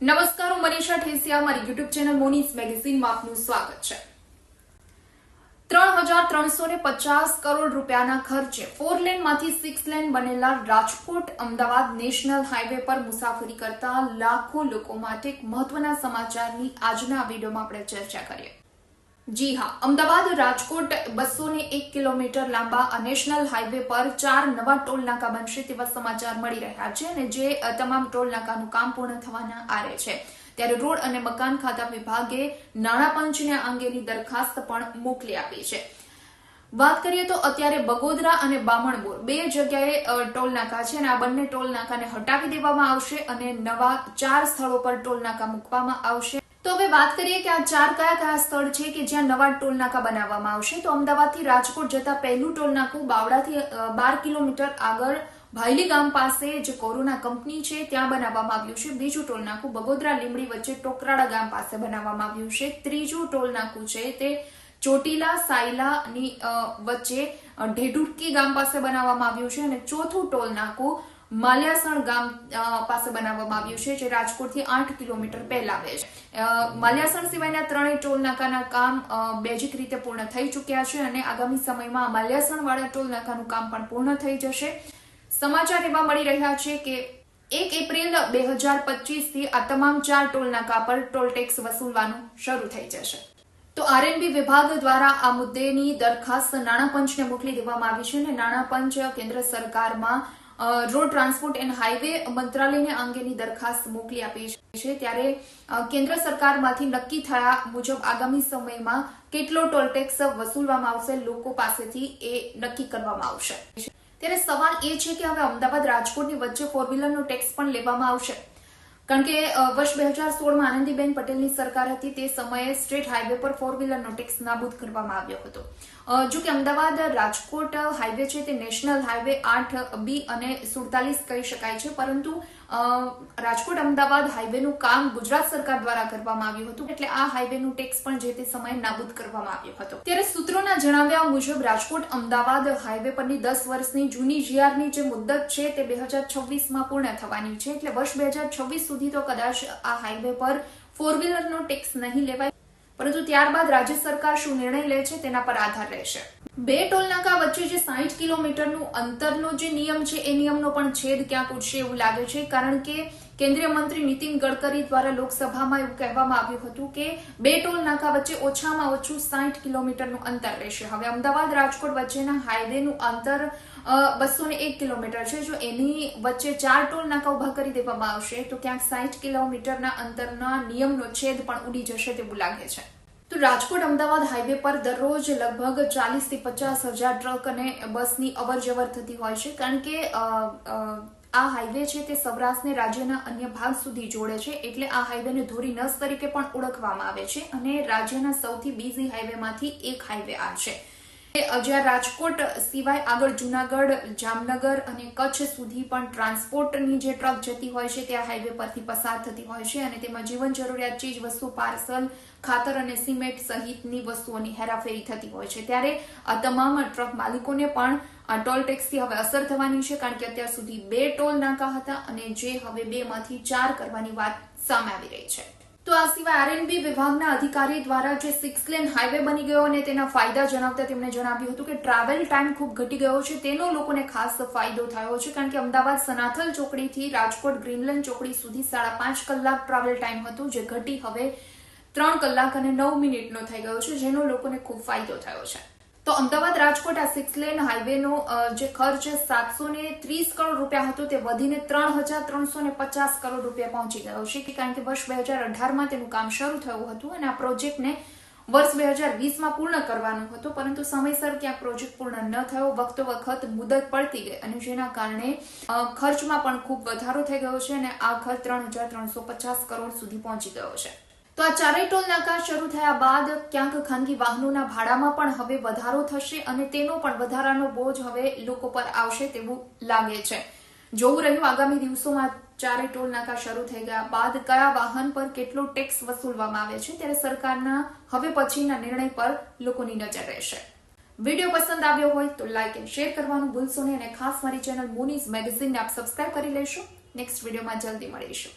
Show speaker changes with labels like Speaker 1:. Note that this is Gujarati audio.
Speaker 1: નમસ્કાર, હું મનીષા ઠેસિયા. મારી યુટ્યુબ ચેનલ મોનીસ મેગેઝિનમાં આપનું સ્વાગત છે. ત્રણ હજાર ત્રણસો ને પચાસ કરોડ રૂપિયાના ખર્ચે ફોર લેનમાંથી સિક્સ લેન બનેલા રાજકોટ અમદાવાદ નેશનલ હાઈવે પર મુસાફરી કરતા લાખો લોકો માટે એક મહત્વના સમાચારની આજના વિડીયોમાં આપણે ચર્ચા કરીએ. જી હા, અમદાવાદ રાજકોટ બસો ને એક કિલોમીટર લાંબા નેશનલ હાઈવે પર ચાર નવા ટોલ નાકા બનશે તેવા સમાચાર મળી રહ્યા છે અને જે તમામ ટોલ નાકાનું કામ પૂર્ણ થવાના આરે છે. ત્યારે રોડ અને મકાન ખાતા વિભાગે નાણાં પંચને આ અંગેની દરખાસ્ત પણ મોકલી આપી છે. વાત કરીએ તો અત્યારે બગોદરા અને બામણબોર બે જગ્યાએ ટોલ નાકા છે અને આ બંને ટોલ નાકાને હટાવી દેવામાં આવશે અને નવા ચાર સ્થળો પર ટોલ નાકા મૂકવામાં આવશે. તો હવે વાત કરીએ કે આ ચાર કયા કયા સ્થળ છે કે જ્યાં નવા ટોલ નાકા બનાવવામાં આવશે? તો અમદાવાદથી રાજકોટ જતા પહેલું ટોલ નાકું બાવડાથી બાર કિલોમીટર આગળ ભાયલી ગામ પાસે જે કોરોના કંપની છે, ત્યાં બનાવવામાં આવ્યું છે. બીજું ટોલ નાકું બગોદરા લીમડી વચ્ચે ટોકરાળા ગામ પાસે બનાવવામાં આવ્યું છે. ત્રીજું ટોલ નાકું છે તે ચોટીલા સાયલાની વચ્ચે ઢેઢુટકી ગામ પાસે બનાવવામાં આવ્યું છે. અને ચોથું ટોલ નાકું માલ્યાસણ ગામ પાસે બનાવવામાં આવ્યું છે, જે રાજકોટથી આઠ કિલોમીટર પહેલા આવે છે. માલ્યાસણ સિવાયના ત્રણેય ટોલ નાકાના કામ બેઝિક રીતે પૂર્ણ થઈ ચૂક્યા છે અને આગામી સમયમાં માલ્યાસણ વાળા ટોલ નાકાનું કામ પણ પૂર્ણ થઈ જશે. સમાચાર એવા મળી રહ્યા છે કે એક એપ્રિલ બે હજાર પચીસથી આ તમામ ચાર ટોલ નાકા પર ટોલ ટેક્સ વસૂલવાનું શરૂ થઈ જશે. તો આરએનબી વિભાગ દ્વારા આ મુદ્દેની દરખાસ્ત નાણાં પંચને મોકલી દેવામાં આવી છે અને નાણાં પંચ કેન્દ્ર સરકારમાં રોડ ટ્રાન્સપોર્ટ એન્ડ હાઈવે મંત્રાલયને અંગેની દરખાસ્ત મોકલી આપી છે ત્યારે કેન્દ્ર સરકારમાંથી નક્કી થયા મુજબ આગામી સમયમાં કેટલો ટોલ ટેક્સ વસૂલવામાં આવશે લોકો પાસેથી એ નક્કી કરવામાં આવશે. ત્યારે સવાલ એ છે કે હવે અમદાવાદ રાજકોટની વચ્ચે ફોર વ્હીલરનો ટેક્સ પણ લેવામાં આવશે. કારણ કે વર્ષ બે હજાર સોળમાં આનંદીબેન પટેલની સરકાર હતી, તે સમયે સ્ટેટ હાઈવે પર ફોર વ્હીલરનો ટેક્સ નાબૂદ કરવામાં આવ્યો હતો. જો કે અમદાવાદ રાજકોટ હાઈવે છે તે નેશનલ હાઈવે આઠ બી અને સુડતાલીસ કહી શકાય છે, પરંતુ રાજકોટ અમદાવાદ હાઈવેનું કામ ગુજરાત સરકાર દ્વારા કરવામાં આવ્યું હતું, એટલે આ હાઈવેનું ટેક્સ પણ જે તે સમયે નાબૂદ કરવામાં આવ્યો હતો. ત્યારે સૂત્રોના જણાવ્યા મુજબ, રાજકોટ અમદાવાદ હાઈવે પરની દસ વર્ષની જૂની જીઆરની જે મુદ્દત છે તે બે હજાર છવ્વીસમાં પૂર્ણ થવાની છે, એટલે વર્ષ બે હજાર છવ્વીસ સુધી તો કદાચ આ હાઈવે પર ફોર વ્હીલરનો ટેક્સ નહીં લેવાય. પરંતુ ત્યારબાદ રાજ્ય સરકાર શું નિર્ણય લે છે તેના પર આધાર રહેશે. બે ટોલ નાકા વચ્ચે જે સાહીઠ કિલોમીટરનું અંતરનો જે નિયમ છે, એ નિયમનો પણ છેદ ક્યાંક ઉઠશે એવું લાગે છે. કારણ કે કેન્દ્રીય મંત્રી નીતિન ગડકરી દ્વારા લોકસભામાં એવું કહેવામાં આવ્યું હતું કે બે ટોલ નાકા વચ્ચે ઓછામાં ઓછું સાહીઠ કિલોમીટરનું અંતર રહેશે. હવે અમદાવાદ, રાજકોટ વચ્ચેના હાઈવેનું અંતર બસો ને એક કિલોમીટર છે, જો એની વચ્ચે ચાર ટોલ નાકા ઊભા કરી દેવામાં આવશે, તો ક્યાંક સાઠ કિલોમીટરના અંતરના નિયમનો છેદ પણ ઉડી જશે તેવું લાગે છે. તો રાજકોટ અમદાવાદ હાઈવે પર દરરોજ લગભગ ચાલીસથી પચાસ હજાર ટ્રક અને બસની અવર જવર થતી હોય છે, કારણ કે આ હાઈવે છે તે સૌરાષ્ટ્રને રાજ્યના અન્ય ભાગ સુધી જોડે છે, એટલે આ હાઈવેને ધોરી નસ તરીકે પણ ઓળખવામાં આવે છે, અને રાજ્યના સૌથી બીઝી હાઈવેમાંથી એક હાઈવે આ છે. જ્યાં રાજકોટ સિવાય આગળ જુનાગઢ, જામનગર અને કચ્છ સુધી પણ ટ્રાન્સપોર્ટની જે ટ્રક જતી હોય છે તે આ હાઈવે પરથી પસાર થતી હોય છે અને તેમાં જીવન જરૂરિયાત ચીજ વસ્તુ, પાર્સલ, ખાતર અને સિમેન્ટ સહિતની વસ્તુઓની હેરાફેરી થતી હોય છે. ત્યારે આ તમામ ટ્રક માલિકોને પણ આ ટોલ ટેક્સથી હવે અસર થવાની છે કારણ કે અત્યાર સુધી બે ટોલ નાકા હતા અને જે હવે બે માંથી ચાર કરવાની વાત સામે આવી રહી છે. તો આ સિવાય આરએનબી વિભાગના અધિકારી દ્વારા જે સિક્સ લેન હાઈવે બની ગયો અને તેના ફાયદા જણાવતા તેમણે જણાવ્યું હતું કે ટ્રાવેલ ટાઈમ ખૂબ ઘટી ગયો છે. તેનો લોકોને ખાસ ફાયદો થયો છે કારણ કે અમદાવાદ સનાથલ ચોકડીથી રાજકોટ ગ્રીનલેન્ડ ચોકડી સુધી સાડા પાંચ કલાક ટ્રાવેલ ટાઈમ હતું, જે ઘટી હવે ત્રણ કલાક અને નવ મિનિટનો થઈ ગયો છે, જેનો લોકોને ખૂબ ફાયદો થયો છે. તો અમદાવાદ રાજકોટ આ સિક્સ લેન હાઈવેનો જે ખર્ચ સાતસો ને ત્રીસ કરોડ રૂપિયા હતો, તે વધીને ત્રણ હજાર ત્રણસો ને પચાસ કરોડ રૂપિયા પહોંચી ગયો છે કે કારણ કે વર્ષ બે હજાર અઢારમાં તેનું કામ શરૂ થયું હતું અને આ પ્રોજેક્ટને વર્ષ બે હજાર વીસમાં પૂર્ણ કરવાનું હતું. પરંતુ સમયસર ક્યાંક પ્રોજેક્ટ પૂર્ણ ન થયો. વખતો વખત મુદત પડતી ગઈ અને જેના કારણે ખર્ચમાં પણ ખૂબ વધારો થઈ ગયો છે અને આ ખર્ચ ત્રણ હજાર ત્રણસો પચાસ કરોડ સુધી પહોંચી ગયો છે. તો આ ચારેય ટોલ નાકા શરૂ થયા બાદ ક્યાંક ખાનગી વાહનોના ભાડામાં પણ હવે વધારો થશે અને તેનો પણ વધારાનો બોજ હવે લોકો પર આવશે તેવું લાગે છે. જોવું રહ્યું આગામી દિવસોમાં ચારે ટોલ નાકા શરૂ થઈ ગયા બાદ કયા વાહન પર કેટલો ટેક્સ વસૂલવામાં આવે છે ત્યારે સરકારના હવે પછીના નિર્ણય પર લોકોની નજર રહેશે. વીડિયો પસંદ આવ્યો હોય તો લાઇક એન્ડ શેર કરવાનું ભૂલશો નહીં અને ખાસ મારી ચેનલ મોનીઝ મેગેઝિનને આપ સબસ્ક્રાઇબ કરી લેશો. નેક્સ્ટ વિડીયોમાં જલ્દી મળીશું.